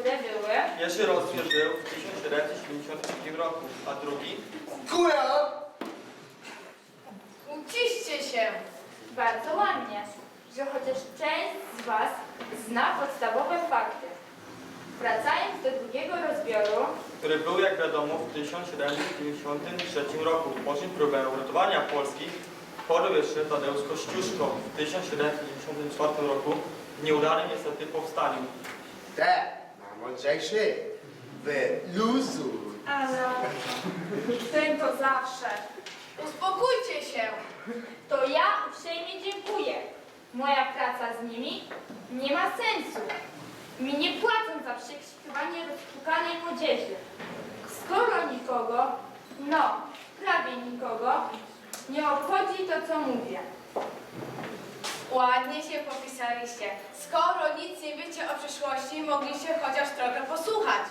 które były, Pierwszy rozdział był w 1772 roku, a drugi Kuja! Uciszcie się! bardzo ładnie, że chociaż część z Was zna podstawowe fakty. Wracając do drugiego rozbioru, który był, jak wiadomo, w 1793 roku. Po czym próbę uratowania Polski podjął jeszcze Tadeusz Kościuszko w 1794 roku w nieudanym niestety powstaniu. Te, najmądrzejszy. Wyluzuj. Ale ten to zawsze. Uspokójcie się! to ja uprzejmie dziękuję. Moja praca z nimi nie ma sensu. Mi nie płacą za przekrzykiwanie rozpukanej młodzieży. Skoro nikogo, no, prawie nikogo, nie obchodzi to, co mówię. Ładnie się popisaliście. Skoro nic nie wiecie o przyszłości, mogliście chociaż trochę posłuchać.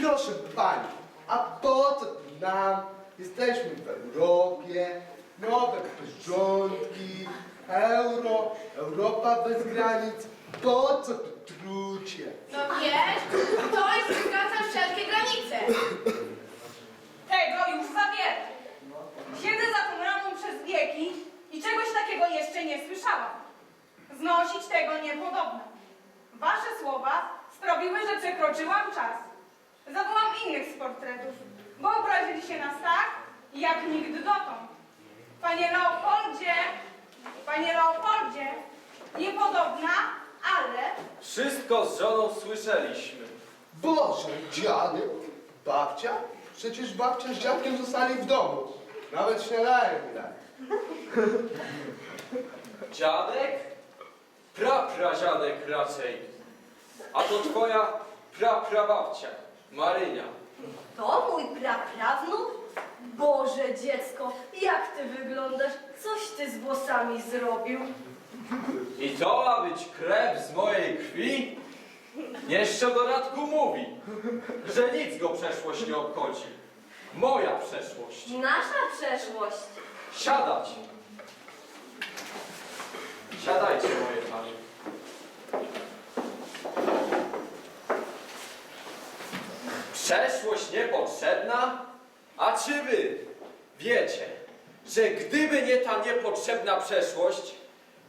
Proszę pani, a po co tu nam? Jesteśmy w Europie, nowe porządki, euro, Europa bez granic. Po co tu trucie? No wiesz, to jest wykracza wszelkie granice. Słyszałam. Znosić tego niepodobne. Wasze słowa sprawiły, że przekroczyłam czas. Zawołam innych z portretów, bo obrazili się nas tak, jak nigdy dotąd. Panie Leopoldzie, panie Leopoldzie, niepodobna, ale Wszystko z żoną słyszeliśmy. Boże, dziadek, babcia? Przecież babcia z dziadkiem zostali w domu. Nawet śniadają dali. Dziadek? Prapradziadek raczej. A to twoja praprababcia, Marynia. To mój praprawnuk? Boże dziecko, jak ty wyglądasz? Coś ty z włosami zrobił? I to ma być krew z mojej krwi? Jeszcze w dodatku mówi, że nic go przeszłość nie obchodzi. Moja przeszłość. Nasza przeszłość. Siadać. Siadajcie, moje panie. Przeszłość niepotrzebna? A czy wy wiecie, że gdyby nie ta niepotrzebna przeszłość,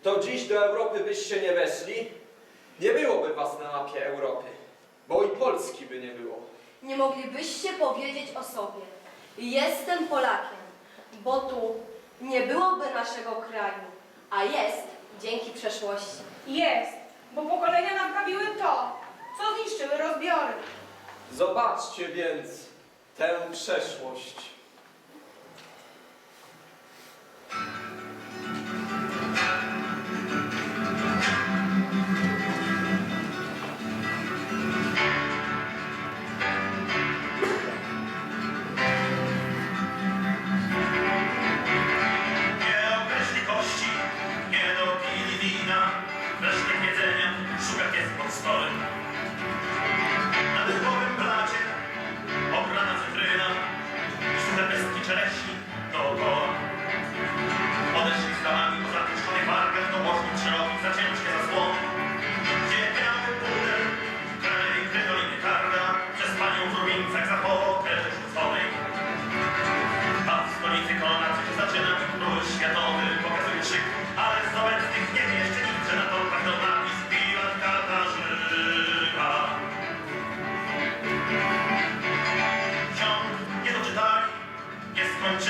to dziś do Europy byście nie weszli? Nie byłoby was na mapie Europy, bo i Polski by nie było. Nie moglibyście powiedzieć o sobie. Jestem Polakiem, bo tu nie byłoby naszego kraju, a jest dzięki przeszłości. jest, bo pokolenia naprawiły to, co zniszczyły rozbiory. Zobaczcie więc tę przeszłość.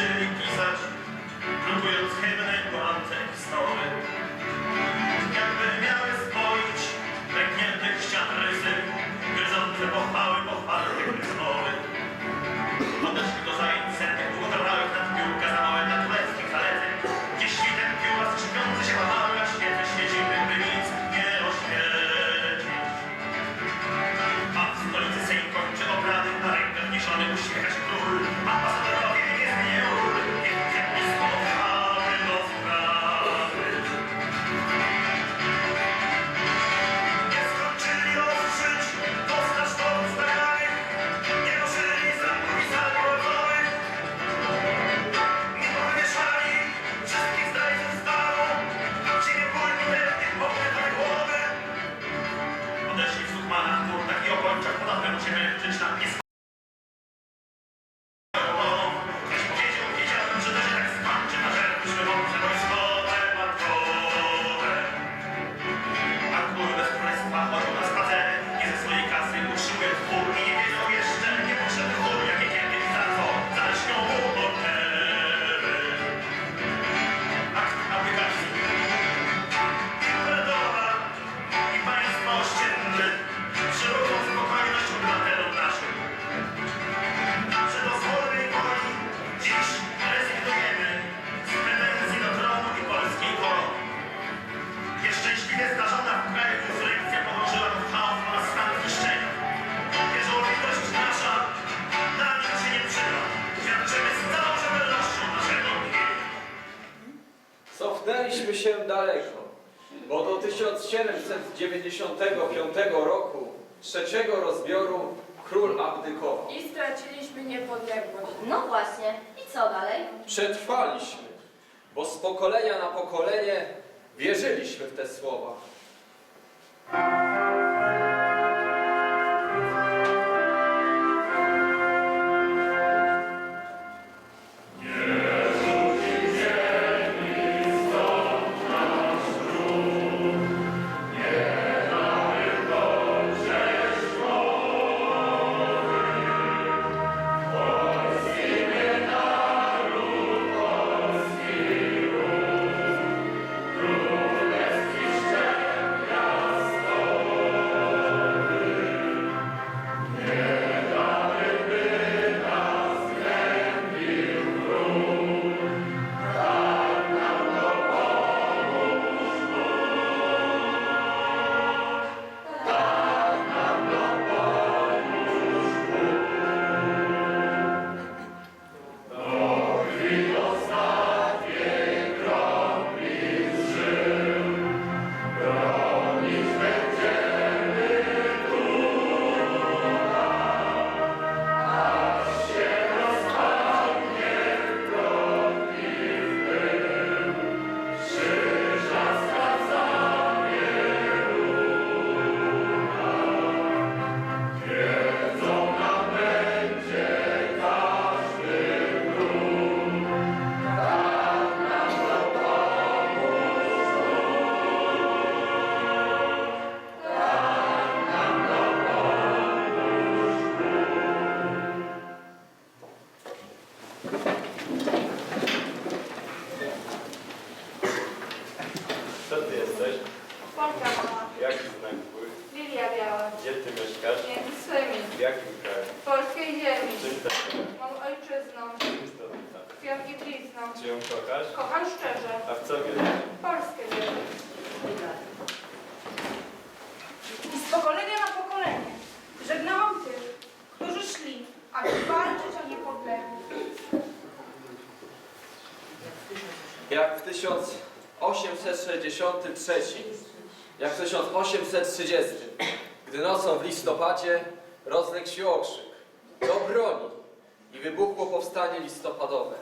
czynnik pisać, produkując hymny, korance i. Cofnęliśmy się daleko, bo do 1795 roku, trzeciego rozbioru, król abdykował. I straciliśmy niepodległość. No właśnie. I co dalej? Przetrwaliśmy, bo z pokolenia na pokolenie wierzyliśmy w te słowa. Pokolenia na pokolenie żegnałam tych, którzy szli, aby walczyć o niepodległość. Jak w 1863, jak w 1830, gdy nocą w listopadzie rozległ się okrzyk do broni i wybuchło powstanie listopadowe.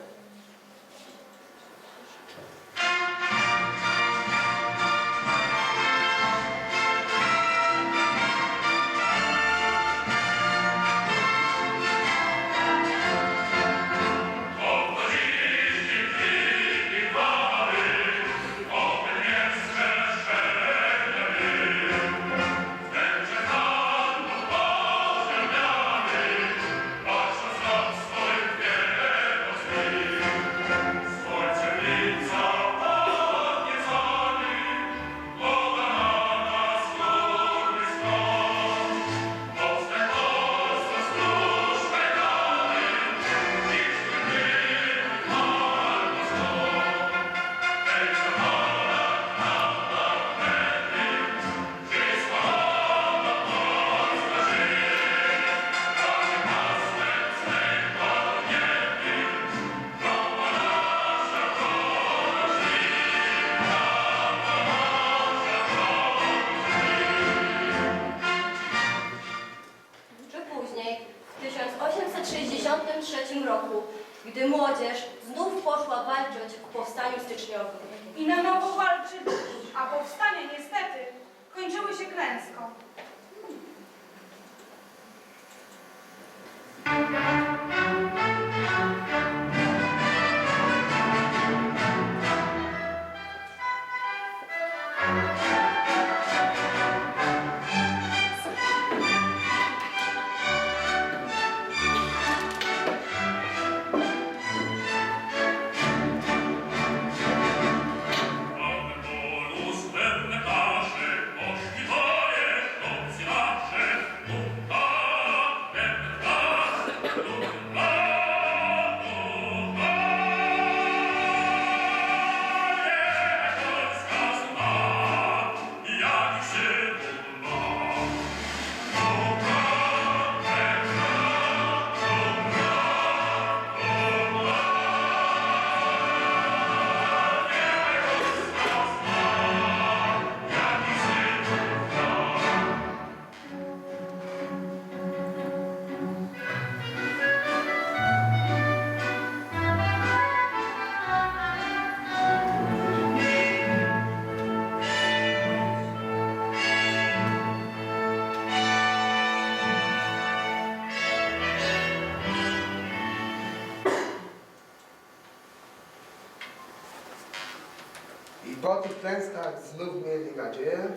Po tych klęskach znów mieli nadzieję,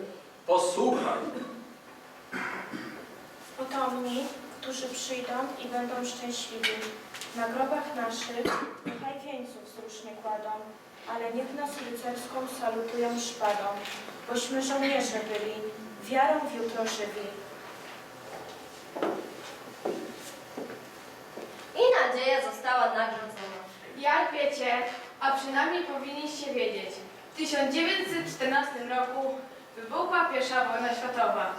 Posłuchaj. Potomni, którzy przyjdą i będą szczęśliwi. Na grobach naszych niechaj wieńców nie kładą, ale niech nas rycerską salutują szpadą, bośmy żołnierze byli, wiarą w jutro żywi. I nadzieja została nagrodzona. Jak wiecie, a przynajmniej powinniście wiedzieć, w 1914 roku wybuchła pierwsza wojna światowa.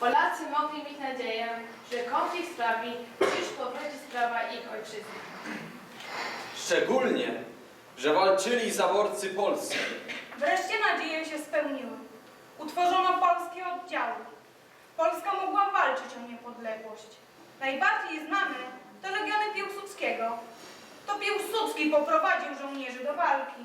Polacy mogli mieć nadzieję, że konflikt sprawi, iż powróci sprawa ich ojczyzny. Szczególnie, że walczyli zaborcy polscy. Wreszcie nadzieje się spełniły. Utworzono polskie oddziały. Polska mogła walczyć o niepodległość. Najbardziej znane to legiony Piłsudskiego. To Piłsudski poprowadził żołnierzy do walki.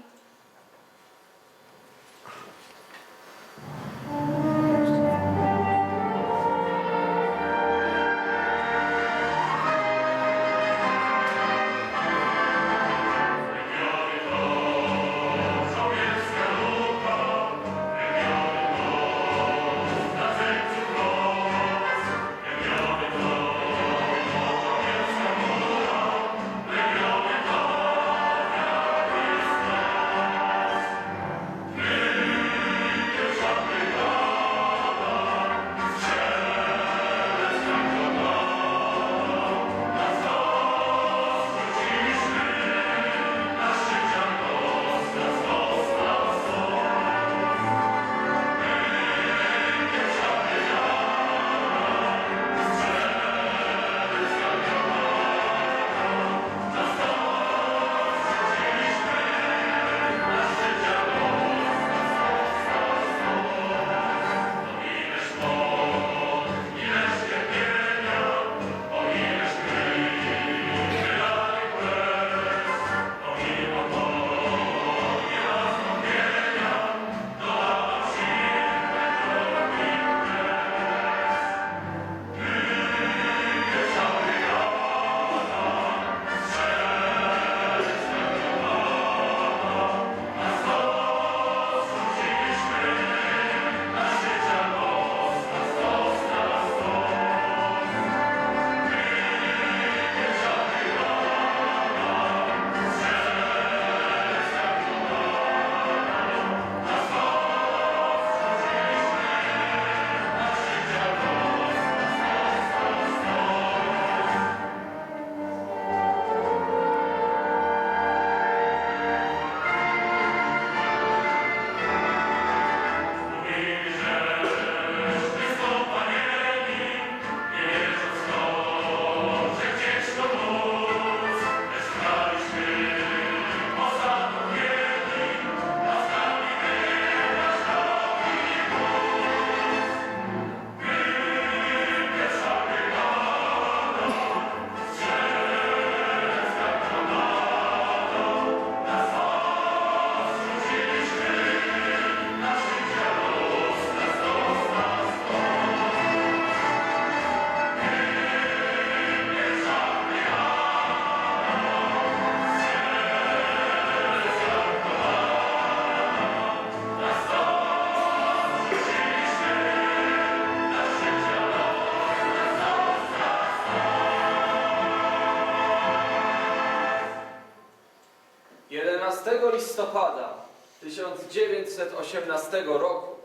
Jedenastego listopada 1918 roku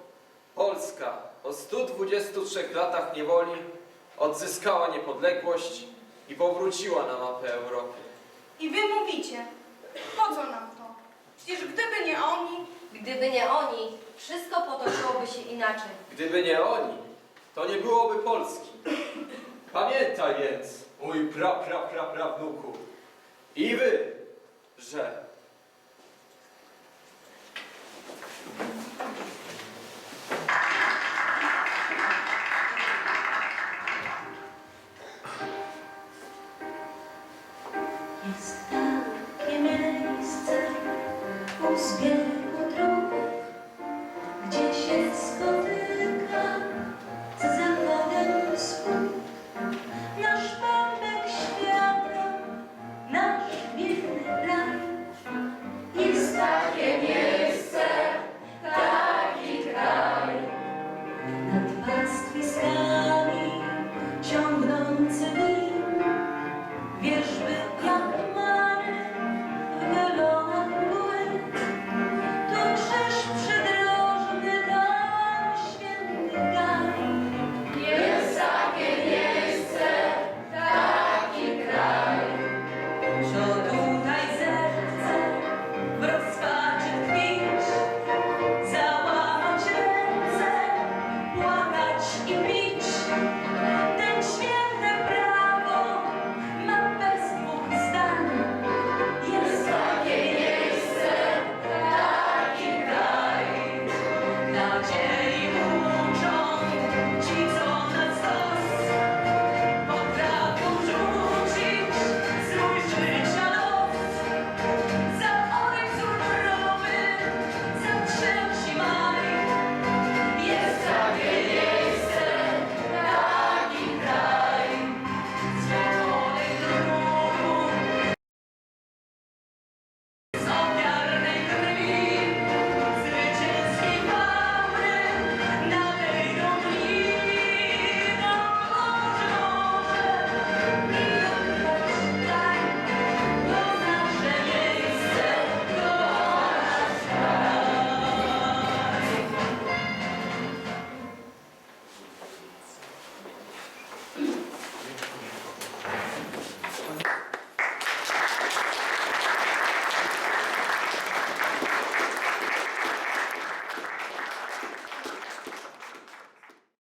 Polska po 123 latach niewoli odzyskała niepodległość i powróciła na mapę Europy. I wy mówicie, po co nam to? Przecież gdyby nie oni, Gdyby nie oni, wszystko potoczyłoby się inaczej. Gdyby nie oni, to nie byłoby Polski. Pamiętaj więc, mój pra, pra, pra, prawnuku, i wy, że